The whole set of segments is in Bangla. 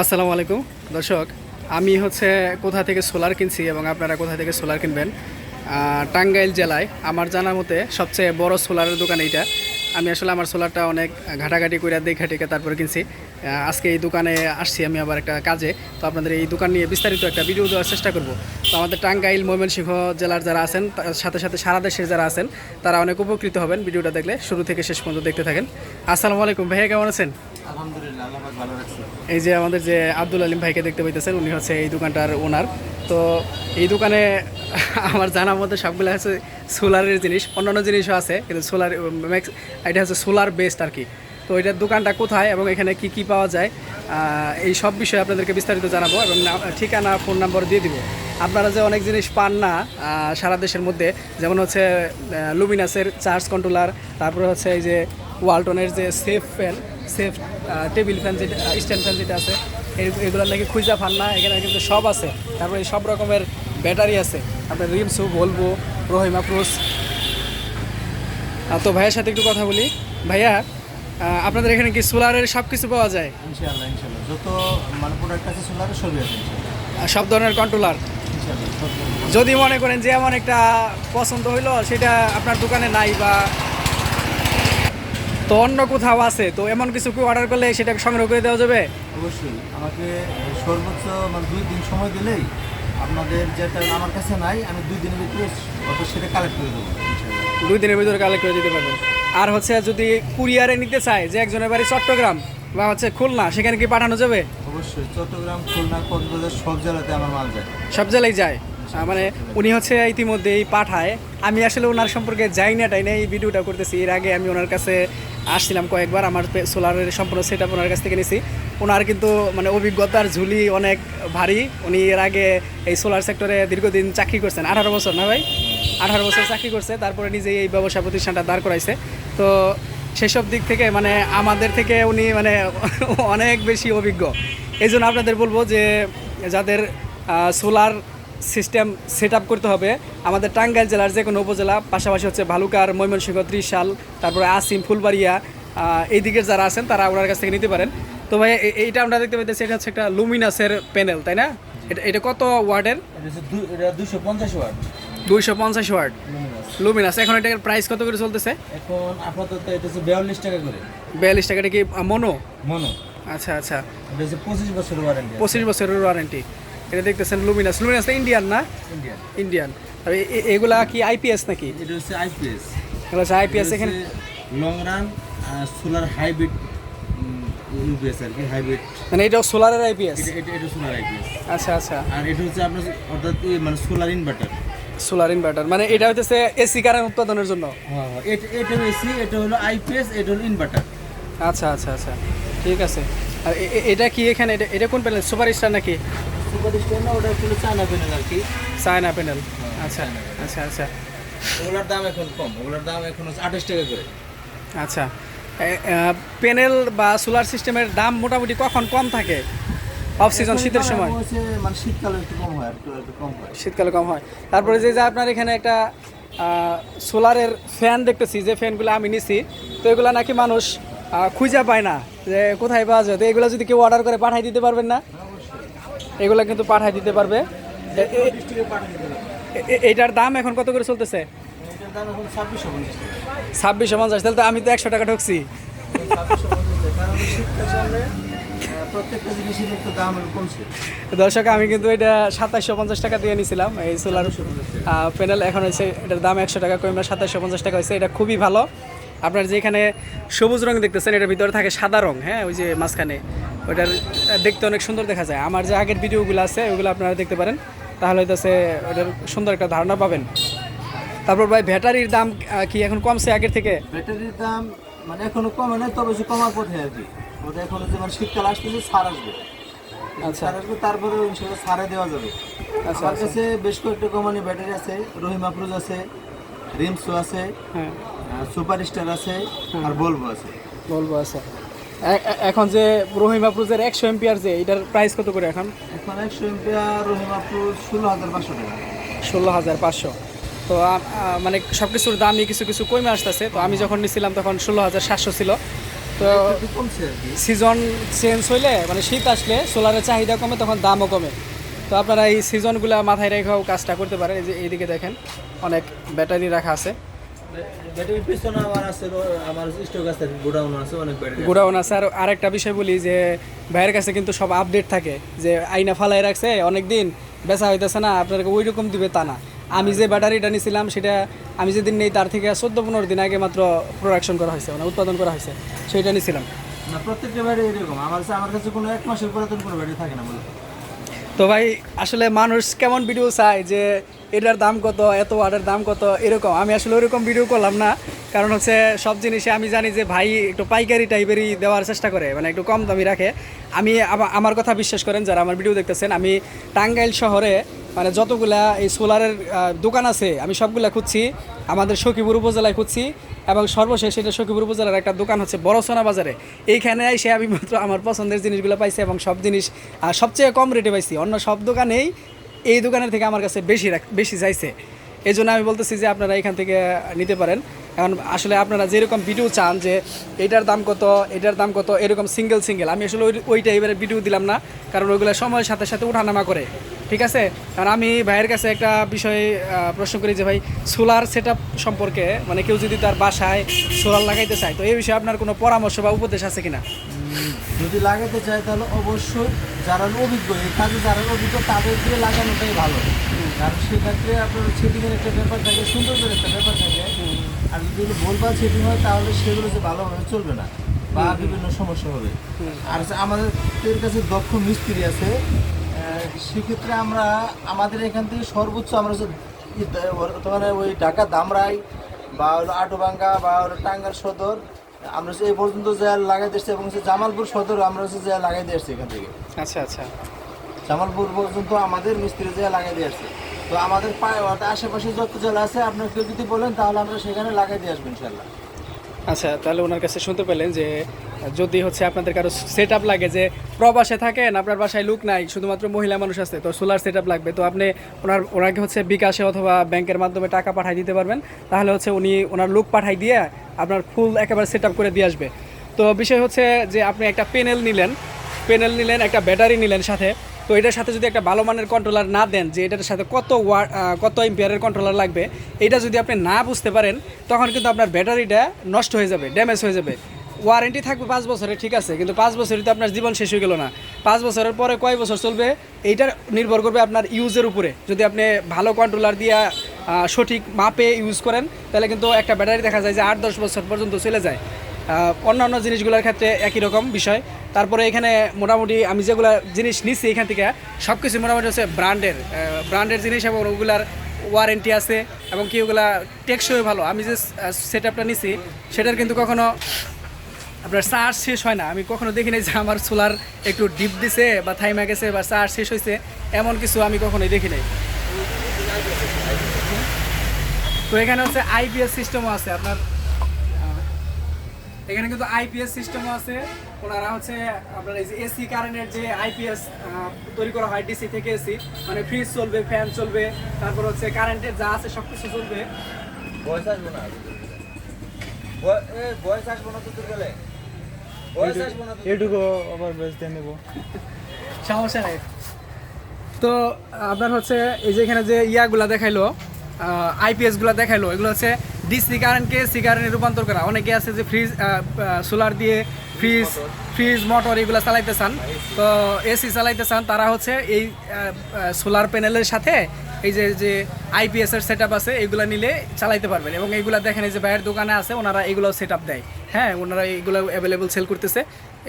আসসালামু আলাইকুম। দর্শক, আমি হচ্ছে কোথা থেকে সোলার কিনছি এবং আপনারা কোথা থেকে সোলার কিনবেন? টাঙ্গাইল জেলায় আমার জানার মতে সবচেয়ে বড় সোলারের দোকান এইটা। আমি আসলে আমার সোলারটা অনেক ঘাটাঘাটি করে দেখে টেকে তারপরে কিনছি। আজকে এই দোকানে আসছি আমি আবার একটা কাজে। তো আপনাদের এই দোকান নিয়ে বিস্তারিত একটা ভিডিও দেওয়ার চেষ্টা করব। তো আমাদের টাঙ্গাইল ময়মনসিংহ জেলার যারা আছেন, তার সাথে সাথে সারা দেশের যারা আছেন, তারা অনেক উপকৃত হবেন। ভিডিওটা দেখলে শুরু থেকে শেষ পর্যন্ত দেখতে থাকেন। আসসালামু আলাইকুম, ভাইয়া কেমন আছেন? এই যে আমাদের যে আব্দুল আলিম ভাইকে দেখতে পাইতেছেন, উনি হচ্ছে এই দোকানটার ওনার তো এই দোকানে আমার জানার মধ্যে সবগুলো হচ্ছে সোলারের জিনিস, অন্যান্য জিনিসও আছে, কিন্তু সোলার ম্যাক্স এটা হচ্ছে সোলার বেসড আর কি। তো এটার দোকানটা কোথায় এবং এখানে কি কি পাওয়া যায় এই সব বিষয়ে আপনাদেরকে বিস্তারিত জানাব এবং ঠিকানা ফোন নাম্বার দিয়ে দিব। আপনারা যে অনেক জিনিস পান না সারা দেশের মধ্যে, যেমন হচ্ছে লুমিনাসের চার্জ কন্ট্রোলার তারপরে হচ্ছে এই যে ওয়ালটনের যে safe fan safe table fan যেটা স্ট্যান্ড ফ্যান যেটা আছে এই- এগুলো নাকি খুঁজা ফান না এখানে কিন্তু সব আছে। তারপরে সব রকমের ব্যাটারি আছে। আপনার রিমসু বলব রহিমা প্রুস তো ভাইয়ের সাথে একটু কথা বলি। ভাইয়া আপনাদের এখানে কি সোলারের সব কিছু পাওয়া যায়? ইনশাআল্লাহ ইনশাআল্লাহ। যত মানে প্রোডাক্ট আছে সোলার সবই আছে সব ধরনের কন্ট্রোলার। যদি মনে করেন যে এমন একটা পছন্দ হইল সেটা আপনার দোকানে নাই বা তো অন্য কোথাও আছে? তো এমন কিছু কি অর্ডার করলে সেটা সংগ্রহ করে দেওয়া যাবে? অবশ্যই। আমাকে সর্বোচ্চ মানে দুই দিন সময় দিলেই আপনাদের যেটা আমার কাছে নাই আমি দুই দিনের ভিতরে সেটা কালেক্ট করে দেবো। দুই দিনের ভিতরে কালেক্ট করে দিতে পারবেন। আর হচ্ছে যদি কুরিয়ারে নিতে চায় যে একজনের বাড়ি চট্টগ্রাম বা হচ্ছে খুলনা সেখানে কি পাঠানো যাবে? অবশ্যই। চট্টগ্রাম খুলনা কক্সবাজার সব জেলাতে আমার মাল যায়। সব জেলায় যায়? মানে উনি হচ্ছে ইতিমধ্যেই পাঠায়। আমি আসলে ওনার সম্পর্কে যাই না টাই না? এই ভিডিওটা করতেছি। এর আগে আমি ওনার কাছে আসছিলাম কয়েকবার, আমার সোলারের সম্পূর্ণ সেট আপ ওনার কাছ থেকে নিছি। ওনার কিন্তু মানে অভিজ্ঞতার ঝুলি অনেক ভারী। উনি এর আগে এই সোলার সেক্টরে দীর্ঘদিন চাকরি করছেন। আঠারো বছর না ভাই? আঠারো বছর চাকরি করছে, তারপরে নিজে এই ব্যবসা প্রতিষ্ঠানটা দাঁড় করাইছে। তো সেসব দিক থেকে মানে আমাদের থেকে উনি মানে অনেক বেশি অভিজ্ঞ। এই জন্য আপনাদের বলব যে যাদের সোলার সিস্টেম সেট আপ করতে হবে। আমাদের টাঙ্গাইল জেলার যে কোনো উপজেলা পাশাপাশি হচ্ছে ভালুকার ময়মনসিংহ ত্রিশাল তারপরে আসিম ফুলবাড়িয়া এই দিকের যারা আছেন তারা ওনার কাছ থেকে নিতে পারেন। তো ভাই এইটা আমরা দেখতে পাইতেছি এটা হচ্ছে একটা লুমিনাসের প্যানেল তাই না? এটা এটা কত ওয়ার্ডের এটা হচ্ছে দু- এটা দুশো পঞ্চাশ ওয়াট। দুইশো পঞ্চাশ ওয়ার্ড লুমিনাস। এখন এটার প্রাইস কত করে চলতেছে? এখন আপাতত এটা হচ্ছে বিয়াল্লিশ টাকা করে। বিয়াল্লিশ টাকাটা কি মনো? মনো। আচ্ছা আচ্ছা। পঁচিশ বছর ওয়ারেন্টি পঁচিশ বছরের ওয়ারেন্টি এটা দেখতেছেন লুমিনাস লুমিনাস ইন্ডিয়ান না? ইন্ডিয়ান ইন্ডিয়ান আর এগুলা কি আইপিএস নাকি? এটা হচ্ছে আইপিএস এগুলো হচ্ছে আইপিএস এখানে long run solar hybrid UPS আর কি হাইব্রিড মানে এটা সোলারের আইপিএস এটা এটা এটা সোলার আইপিএস আচ্ছা আচ্ছা। আর এটা হচ্ছে আপনার অর্থাৎ মানে সোলার ইনভার্টার সোলার ইনভার্টার মানে এটা হচ্ছে এসি কারেন্ট উৎপাদনের জন্য? হ্যাঁ হ্যাঁ। এটা এটা এসি এটা হলো আইপিএস এটা হলো ইনভার্টার আচ্ছা আচ্ছা আচ্ছা। ঠিক আছে। আর এটা কি এখানে? এটা এটা কোন প্যানেল সুপার স্টার নাকি? সুপার স্টার না ওটা হলো চায়না প্যানেল আর কি। চায়না প্যানেল আচ্ছা আচ্ছা আচ্ছা। ওগুলোর দাম এখন কম ওগুলোর দাম এখন আঠাশ টাকা করে। আচ্ছা। প্যানেল বা সোলার সিস্টেমের দাম মোটামুটি কখন কম থাকে? অফ সিজন শীতের সময়। মানে শীতকালে একটু কম হয় একটু একটু কম হয়। শীতকালে কম হয়। তারপরে যে যে আপনার এখানে একটা সোলারের ফ্যান দেখতেছি যে ফ্যানগুলো আমি নিছি তো এগুলো নাকি মানুষ খুঁজে পায় না যে কোথায় পাওয়া যায়। তো এগুলো যদি কেউ অর্ডার করে পাঠাই দিতে পারবেন না? এগুলো কিন্তু পাঠাই দিতে পারবে। এ- এ- ডিস্ট্রিক্টে পাঠিয়ে দিলাম এ- এ- এইটার দাম এখন কত করে চলতেছে? এটার ছাব্বিশশো পঞ্চাশ। তাহলে তো আমি তো একশো টাকা কমছে দর্শক আমি কিন্তু এটা সাতাশশো পঞ্চাশ টাকা দিয়ে নিয়েছিলাম এই সোলার প্যানেল এখন হচ্ছে এটার দাম একশো টাকা কমে সাতাশশো পঞ্চাশ টাকা হয়েছে এটা খুবই ভালো। আপনার যেখানে সবুজ রং দেখতেছেন এটার ভিতরে থাকে সাদা রং হ্যাঁ? ওই যে মাঝখানে। ওইটার আহ, দেখতে অনেক সুন্দর দেখা যায়। আমার যে আগের ভিডিওগুলো আছে ওইগুলো আপনারা দেখতে পারেন। তাহলে হইতেছে ওটার সুন্দর একটা ধারণা পাবেন। তারপর ভাই ব্যাটারির দাম কি এখন কমছে আগের থেকে? ব্যাটারির দাম মানে এখনও কমে নাই তবে কমার পথে আর কি। ওটা এখন হচ্ছে মানে শীতকাল আসতেছে সার আসবে। আচ্ছা। আসবে তারপরে ইনশাল্লাহ সারে দেওয়া যাবে। আচ্ছা আমার আচ্ছা। কাছে বেশ কয়েকটা কোম্পানি ব্যাটারি আছে রহিম আফরোজ আছে রিমসো আছে। হ্যাঁ। সুপার স্টার আছে আর বলব আছে। বলব এ- এখন যে রহিমা প্রুজের একশো এমপিআর যে এটার প্রাইস কত করে এখন? এখন একশো এমপিআর রহিম আফরোজ ষোলো হাজার পাঁচশো টাকা। ষোলো হাজার পাঁচশো। তো মানে সব কিছুর দামই কিছু কিছু কমে আসতেছে। তো আমি যখন নিছিলাম তখন ষোলো হাজার সাতশো ছিল। তো সিজন চেঞ্জ হইলে মানে শীত আসলে সোলারের চাহিদা কমে তখন দামও কমে। তো আপনারা এই সিজনগুলো মাথায় রেখেও কাজটা করতে পারেন। এই যে এইদিকে দেখেন অনেক ব্যাটারি রাখা আছে। ব্যাটারির পিছনে আমার আছে আমার স্টক আছে গোডাউন আছে অনেক ব্যাটারি গোডাউন আছে। আর আরেকটা বিষয় বলি যে ভাইয়ের কাছে কিন্তু সব আপডেট থাকে যে আইনা ফালাই রাখছে অনেক দিন বেচা হইতেছে না আপনাকে ওই রকম দিবে তা না। আমি যে ব্যাটারিটা নিয়েছিলাম সেটা আমি যেদিন নেই তার থেকে চোদ্দ পনেরো দিন আগে মাত্র প্রোডাকশন করা হয়েছে মানে উৎপাদন করা হয়েছে সেইটা নিয়েছিলাম না প্রত্যেকটা ব্যাটারি এরকম। আমার কাছে আমার কাছে কোনো এক মাসের পুরাতন কোনো ব্যাটারি থাকে না তো ভাই আসলে মানুষ কেমন ভিডিও চায় যে এটার দাম কত, এত ওয়াটের দাম কত, এরকম। আমি আসলে ওইরকম ভিডিও করলাম না, কারণ হচ্ছে সব জিনিসে আমি জানি যে ভাই একটু পাইকারি টাইপেরই দেওয়ার চেষ্টা করে মানে একটু কম দামি রাখে। আমি আমার কথা বিশ্বাস করেন, যারা আমার ভিডিও দেখতেছেন, আমি টাঙ্গাইল শহরে মানে যতগুলা এই সোলারের দোকান আছে, আমি সবগুলা খুঁজছি, আমাদের সখীপুর উপজেলায় খুঁজছি, এবং সর্বশেষ এটা সখীপুর উপজেলার একটা দোকান হচ্ছে বড়সোনা বাজারে। এইখানে এসে আমি মাত্র আমার পছন্দের জিনিসগুলো পাইছি, এবং সব জিনিস সবচেয়ে কম রেটে পাইছি। অন্য সব দোকানেই এই দোকানের থেকে আমার কাছে বেশি বেশি চাইছে। এই জন্য আমি বলতেছি যে আপনারা এখান থেকে নিতে পারেন। কারণ আসলে আপনারা যেরকম ভিডিও চান যে এটার দাম কত, এটার দাম কত, এরকম সিঙ্গেল সিঙ্গেল আমি আসলে ওই ওইটা এবারে ভিডিও দিলাম না, কারণ ওইগুলো সময়ের সাথে সাথে ওঠানামা করে। ঠিক আছে? কারণ আমি ভাইয়ের কাছে একটা বিষয়ে প্রশ্ন করি যে ভাই সোলার সেট সম্পর্কে মানে কেউ যদি তার বাসায় সোলার লাগাইতে চায় তো এই বিষয়ে আপনার কোনো পরামর্শ বা উপদেশ আছে কিনা? যদি লাগাতে চাই তাহলে অবশ্যই যারা অভিজ্ঞ এই কাজে যারা অভিজ্ঞ তাদের দিয়ে লাগানোটাই ভালো। কারণ সেক্ষেত্রে আপনার সেটিংয়ের একটা ব্যাপার থাকে সৌন্দর্যের একটা ব্যাপার থাকে। আর যদি ভুলভাল সেটিং হয় তাহলে সেগুলো যে ভালোভাবে চলবে না বা বিভিন্ন সমস্যা হবে। আর আমাদের কাছে দক্ষ মিস্ত্রি আছে সেক্ষেত্রে আমরা আমাদের এখান থেকে সর্বোচ্চ আমরা বর্তমানে ওই ঢাকা দামরাই বা হলো আটোবাঙ্গা বা হলো টাঙ্গার সদর আমরা এই পর্যন্ত যা লাগাই দিচ্ছি এবং জামালপুর সদর আমরা হচ্ছে যা লাগাই দিয়ে আসছি এখান থেকে। আচ্ছা আচ্ছা। জামালপুর পর্যন্ত আমাদের মিস্ত্রি যা লাগাই দিয়ে আসছে। তো আমাদের পায়ে অর্থাৎ আশেপাশে যত জেলা আছে আপনার কেউ যদি বলেন তাহলে আমরা সেখানে লাগাই দিয়ে আসব ইনশাল্লাহ আচ্ছা তাহলে ওনার কাছে শুনতে পেলেন যে যদি হচ্ছে আপনাদের কারও সেট আপ লাগে যে প্রবাসে থাকেন, আপনার বাসায় লুক নাই, শুধুমাত্র মহিলা মানুষ আছে, তো সোলার সেট আপ লাগবে। তো আপনি ওনার, ওনাকে হচ্ছে বিকাশে অথবা ব্যাংকের মাধ্যমে টাকা পাঠিয়ে দিতে পারবেন। তাহলে হচ্ছে উনি ওনার লুক পাঠাই দিয়ে আপনার ফুল একেবারে সেট আপ করে দিয়ে আসবে। তো বিষয় হচ্ছে যে আপনি একটা প্যানেল নিলেন প্যানেল নিলেন, একটা ব্যাটারি নিলেন সাথে। তো এটার সাথে যদি একটা ভালো মানের কন্ট্রোলার না দেন, যে এটার সাথে কত ওয়াট কত এম্পিয়ারের কন্ট্রোলার লাগবে, এটা যদি আপনি না বুঝতে পারেন, তখন কিন্তু আপনার ব্যাটারিটা নষ্ট হয়ে যাবে ড্যামেজ হয়ে যাবে। ওয়ারেন্টি থাকবে পাঁচ বছরে ঠিক আছে? কিন্তু পাঁচ বছরে তো আপনার জীবন শেষ হয়ে গেল না। পাঁচ বছরের পরে কয় বছর চলবে? এইটার নির্ভর করবে আপনার ইউজের উপরে। যদি আপনি ভালো কন্ট্রোলার দিয়ে সঠিক মাপে ইউজ করেন, তাহলে কিন্তু একটা ব্যাটারি দেখা যায় যে আট, দশ বছর পর্যন্ত চলে যায়। অন্যান্য জিনিসগুলোর ক্ষেত্রে একই রকম বিষয়। তারপরে এখানে মোটামুটি আমি যেগুলো জিনিস নিচ্ছি এখান থেকে সব কিছু মোটামুটি হচ্ছে ব্র্যান্ডের ব্র্যান্ডের জিনিস এবং ওগুলার ওয়ারেন্টি আছে এবং কি ওগুলা টেকসই ভালো। আমি যে সেট আপটা নিছি, সেটার কিন্তু কখনো আপনার চার্জ শেষ হয় না। আমি কখনো দেখি নাই যে আমার সোলার একটু ডিপ দিছে বা থাইমা গেছে বা চার্জ শেষ হয়েছে এমন কিছু আমি কখনোই দেখি নাই। তো এখানে হচ্ছে আইপিএস সিস্টেমও আছে, আপনার এখানে কিন্তু আইপিএস সিস্টেমও আছে। ওনারা হচ্ছে আপনার এই যে এসি কারেন্টের যে আইপিএস তৈরি করা হয় ডিসি থেকে এসি মানে ফ্রিজ চলবে, ফ্যান চলবে, তারপর হচ্ছে কারেন্টের যা আছে সব কিছু চলবে। বয়স আসব না। বয়স আসব না তো গেলে। এটুকু আবার বেচতে নেব। সমস্যা নেই। তো আপনার হচ্ছে এই যে এখানে যে ইয়াগুলা দেখাইলো আইপিএসগুলো দেখাইলো এগুলো হচ্ছে ডিসি সি কারেন্টে রূপান্তর করা। অনেকে আছে যে ফ্রিজ সোলার দিয়ে ফ্রিজ ফ্রিজ মোটর এগুলো চালাইতে চান। তো এসি চালাইতে চান তারা হচ্ছে এই সোলার প্যানেলের সাথে এই যে যে আইপিএস এর সেট আছে, এগুলো নিলে চালাইতে পারবেন। এবং এগুলো দেখেন এই যে বাইরের দোকানে আছে, ওনারা এগুলো সেট দেয়। হ্যাঁ ওনারা এগুলো অ্যাভেলেবল সেল করতেছে।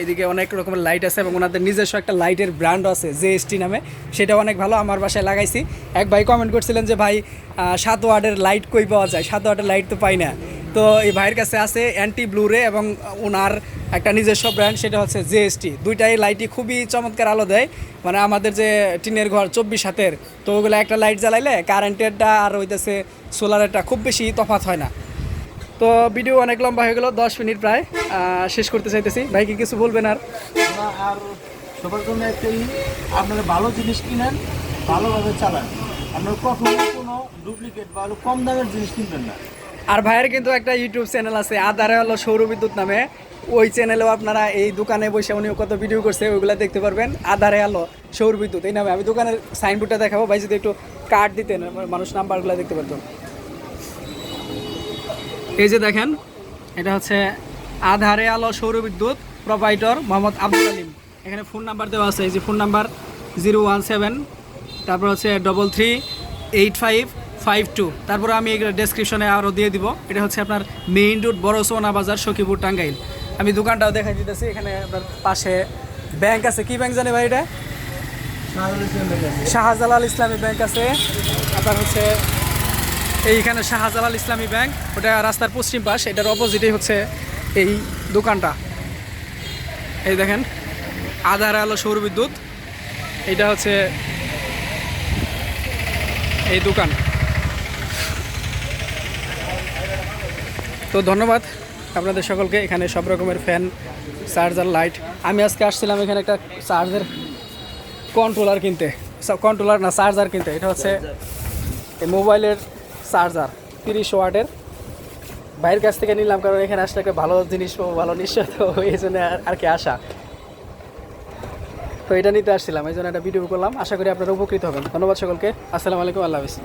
এইদিকে অনেক রকমের লাইট আছে এবং ওনাদের নিজস্ব একটা লাইটের ব্র্যান্ড আছে জেএসটি নামে। সেটা অনেক ভালো, আমার বাসায় লাগাইছি। এক ভাই কমেন্ট করছিলেন যে, ভাই সাত ওয়ার্ডের লাইট কই পাওয়া যায়? সাত ওয়ার্ডের লাইট তো পাই না। তো এই ভাইয়ের কাছে আছে অ্যান্টি ব্লুরে এবং ওনার একটা নিজস্ব ব্র্যান্ড সেটা হচ্ছে জেএসটি দুইটাই লাইটই খুবই চমৎকার আলো দেয়। মানে আমাদের যে টিনের ঘর চব্বিশ হাতের, তো ওগুলো একটা লাইট জ্বালাইলে কারেন্টেরটা আর হইতেছে সোলারেরটা খুব বেশি তফাৎ হয় না। তো ভিডিও অনেক লম্বা হয়ে গেল দশ মিনিট প্রায়। শেষ করতে চাইতেছি। ভাই কি কিছু বলবেন আর? আর সবার জন্য একটাই আপনারা ভালো জিনিস কিনেন ভালোভাবে চালান। আপনার কখনো কোনো ডুপ্লিকেট বা কম দামের জিনিস কিনবেন না। আর ভাইয়ের কিন্তু একটা ইউটিউব চ্যানেল আছে আধারে হলো সৌর বিদ্যুৎ নামে। ওই চ্যানেলেও আপনারা এই দোকানে বসে উনি কত ভিডিও করছে ওইগুলো দেখতে পারবেন। আধারে আলো সৌর বিদ্যুৎ এই নামে। আমি দোকানের সাইনবোর্ডটা দেখাবো। ভাই যদি একটু কার্ড দিতেন মানুষ নাম্বারগুলো দেখতে পারতো। এই যে দেখেন এটা হচ্ছে আধারে আলো সৌর বিদ্যুৎ প্রোভাইডর মোহাম্মদ আব্দুল আলিম এখানে ফোন নাম্বার দেওয়া আছে এই যে phone number zero one seven তারপর হচ্ছে double three eight five five two তারপরে আমি এগুলো ডেসক্রিপশনে আরও দিয়ে দিব। এটা হচ্ছে আপনার মেইন রোড বড় সোনা বাজার সখীপুর টাঙ্গাইল। আমি দোকানটাও দেখাই দিতেছি এখানে আপনার পাশে ব্যাংক আছে। কি ব্যাংক জানে ভাই এটা? শাহজালাল ইসলামী ব্যাংক আছে। আপনার হচ্ছে এইখানে শাহজালাল ইসলামী ব্যাংক, ওটা রাস্তার পশ্চিম পাশ, এটার অপোজিটেই হচ্ছে এই দোকানটা। এই দেখেন, আধার আলো সৌর বিদ্যুৎ, এটা হচ্ছে এই দোকান। তো ধন্যবাদ আপনাদের সকলকে, এখানে সব রকমের ফ্যান, চার্জার, লাইট। আমি আজকে আসছিলাম এখানে একটা চার্জের কন্ট্রোলার কিনতে। কন্ট্রোলার না, চার্জার কিনতে। এটা হচ্ছে মোবাইলের চার্জার, তিরিশ ওয়াটের। বাইরের কাছ থেকে নিলাম কারণ এখানে আসলে একটা ভালো জিনিস ভালো নিশ্চয় তো এই জন্য আর কি আসা। তো এটা নিতে আসছিলাম, এই জন্য একটা ভিডিও করলাম। আশা করি আপনারা উপকৃত হবেন। ধন্যবাদ সকলকে। আসসালামু আলাইকুম, আল্লাহ হাফিজ।